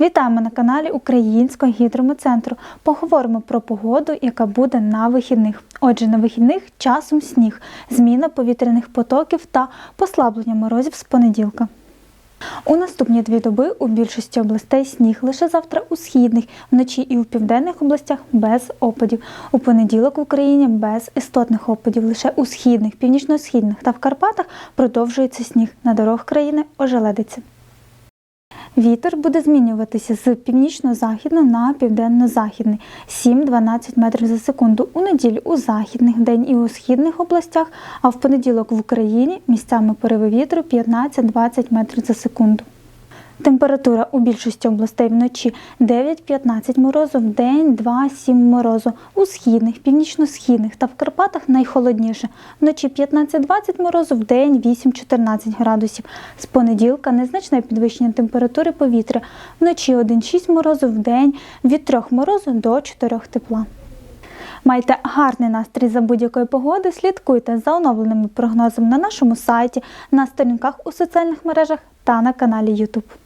Вітаємо на каналі Українського гідрометцентру. Поговоримо про погоду, яка буде на вихідних. Отже, на вихідних часом сніг, зміна повітряних потоків та послаблення морозів з понеділка. У наступні дві доби у більшості областей сніг лише завтра у східних, вночі і у південних областях без опадів. У понеділок в Україні без істотних опадів. Лише у східних, північно-східних та в Карпатах продовжується сніг. На дорогах країни ожеледиться. Вітер буде змінюватися з північно-західного на південно-західний 7-12 метрів за секунду. У неділю у західних день і у східних областях, а в понеділок в Україні місцями пориви вітру 15-20 метрів за секунду. Температура у більшості областей вночі 9-15 морозу, в день 2-7 морозу. У східних, північно-східних та в Карпатах найхолодніше. Вночі 15-20 морозу, в день 8-14 градусів. З понеділка незначне підвищення температури повітря. Вночі 1-6 морозу, в день від 3 морозу до 4 тепла. Майте гарний настрій за будь-якої погоди. Слідкуйте за оновленими прогнозами на нашому сайті, на сторінках у соціальних мережах та на каналі YouTube.